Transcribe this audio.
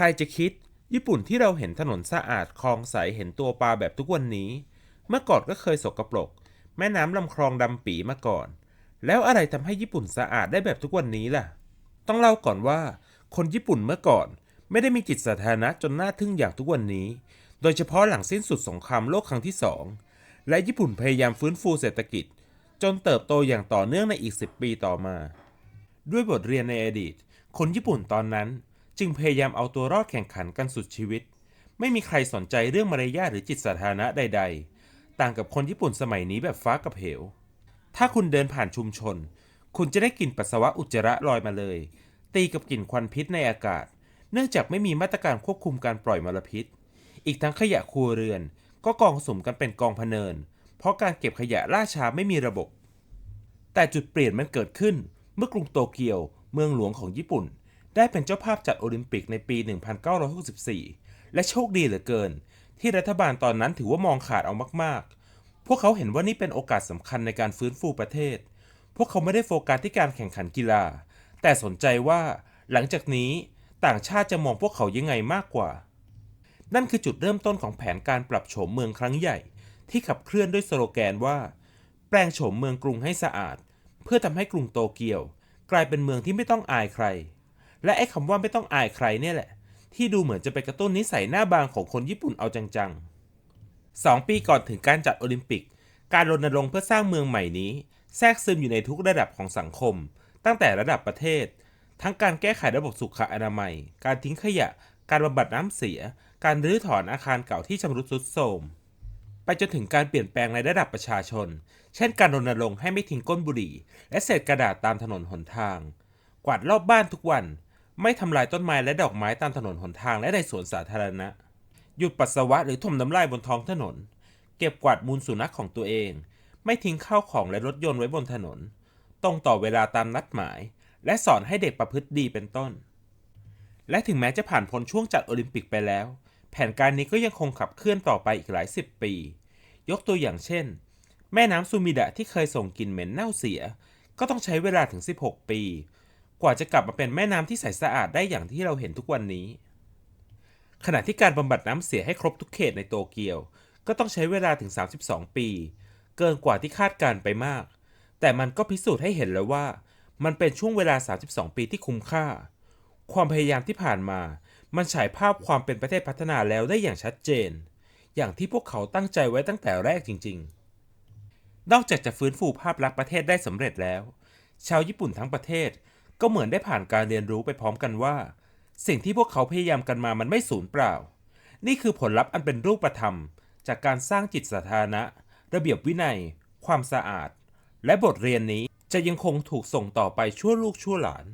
ใครจะคิด ญี่ปุ่นที่เราเห็นถนนสะอาดคลองใสเห็นตัวปลาแบบทุกวันนี้ เมื่อก่อนก็เคยสกปรก แม่น้ำลำคลองดำปีมาก่อน แล้วอะไรทำให้ญี่ปุ่นสะอาดได้แบบทุกวันนี้ล่ะ ต้องเล่าก่อนว่า คนญี่ปุ่นเมื่อก่อน ไม่ได้มีจิตสาธารณะจนน่าทึ่งอย่างทุกวันนี้ โดยเฉพาะหลังสิ้นสุดสงครามโลกครั้งที่สองและญี่ปุ่นพยายามฟื้นฟูเศรษฐกิจ จนเติบโตอย่างต่อเนื่องในอีก 10 ปีต่อมา ด้วยบทเรียนในอดีต คนญี่ปุ่นตอนนั้น จึงพยายามเอาตัวรอดแข่งขันกันสุดชีวิต ไม่มีใครสนใจเรื่องมารยาทหรือจิตสาธารณะใด ๆ ต่างกับคนญี่ปุ่นสมัยนี้แบบฟ้ากับเหว ถ้าคุณเดินผ่านชุมชน คุณจะได้กลิ่นปัสสาวะอุจจาระลอยมาเลย ตีกับกลิ่นควันพิษในอากาศ เนื่องจากไม่มีมาตรการควบคุมการปล่อยมลพิษ อีกทั้งขยะครัวเรือน ก็กองสุมกันเป็นกองพเนิน เพราะการเก็บขยะล่าช้าไม่มีระบบ แต่จุดเปลี่ยนมันเกิดขึ้น เมื่อกรุงโตเกียว เมืองหลวงของญี่ปุ่น ได้เป็นเจ้าภาพจัดโอลิมปิกในปี 1964 และโชคดีเหลือเกิน ที่รัฐบาลตอนนั้นถือว่ามองขาดเอามากๆ พวกเขาเห็นว่านี่เป็นโอกาสสำคัญในการฟื้นฟูประเทศ พวกเขาไม่ได้โฟกัสที่การแข่งขันกีฬา แต่สนใจว่าหลังจากนี้ต่างชาติจะมองพวกเขายังไงมากกว่า นั่นคือจุดเริ่มต้นของแผนการปรับโฉมเมืองครั้งใหญ่ ที่ขับเคลื่อนด้วยสโลแกนว่า แปลงโฉมเมืองกรุงให้สะอาด เพื่อทำให้กรุงโตเกียว กลายเป็นเมืองที่ไม่ต้องอายใคร และไอ้คำว่าไม่ต้องอายใครเนี่ยแหละ ที่ดูเหมือนจะไปกระตุ้นนิสัยหน้าบางของคนญี่ปุ่นเอาจังๆสองปีก่อนถึงการจัดโอลิมปิก การรณรงค์เพื่อสร้างเมืองใหม่นี้ แทรกซึมอยู่ในทุกระดับของสังคม ตั้งแต่ระดับประเทศ ทั้งการแก้ไขระบบสุขอนามัย การทิ้งขยะ การบำบัดน้ำเสีย การรื้อถอนอาคารเก่าที่ชำรุดทรุดโทรมไปจนถึงการเปลี่ยนแปลงในระดับประชาชน เช่นการรณรงค์ให้ไม่ทิ้งก้นบุหรี่ และเศษกระดาษตามถนนหนทาง กวาดรอบบ้านทุกวัน ไม่ทำลายต้นไม้และดอกไม้ตามถนนหนทางและในสวนสาธารณะ หยุดปัสสาวะหรือถมน้ำลายบนท้องถนน เก็บกวาดมูลสุนัขของตัวเอง ไม่ทิ้งข้าวของและรถยนต์ไว้บนถนน ตรงต่อเวลาตามนัดหมาย และสอนให้เด็กประพฤติดีเป็นต้น และถึงแม้จะผ่านพ้นช่วงจัดโอลิมปิกไปแล้ว แผนการนี้ก็ยังคงขับเคลื่อนต่อไปอีกหลายสิบปี ยกตัวอย่างเช่น แม่น้ำซูมิดะที่เคยส่งกลิ่นเหม็นเน่าเสีย ก็ต้องใช้เวลาถึง 16 ปี กว่าจะกลับมาเป็นแม่น้ำที่ใสสะอาดได้อย่างที่เราเห็นทุกวันนี้ ขณะที่การบำบัดน้ำเสียให้ครบทุกเขตในโตเกียว ก็ต้องใช้เวลาถึง 32 ปี เกินกว่าที่คาดการไปมาก แต่มันก็พิสูจน์ให้เห็นแล้วว่า มันเป็นช่วงเวลา 32 ปีที่คุ้มค่า ความพยายามที่ผ่านมา มันฉายภาพความเป็นประเทศพัฒนาแล้วได้อย่างชัดเจน อย่างที่พวกเขาตั้งใจไว้ตั้งแต่แรกจริง ๆ นอกจากจะฟื้นฟูภาพลักษณ์ประเทศได้สำเร็จแล้ว ชาวญี่ปุ่นทั้งประเทศ ก็เหมือนได้ผ่านการเรียนรู้ไปพร้อมกันว่า สิ่งที่พวกเขาพยายามกันมามันไม่สูญเปล่า นี่คือผลลัพธ์อันเป็นรูปธรรม จากการสร้างจิตสาธารณะ ระเบียบวินัย ความสะอาด และบทเรียนนี้จะยังคงถูกส่งต่อไปชั่วลูกชั่วหลาน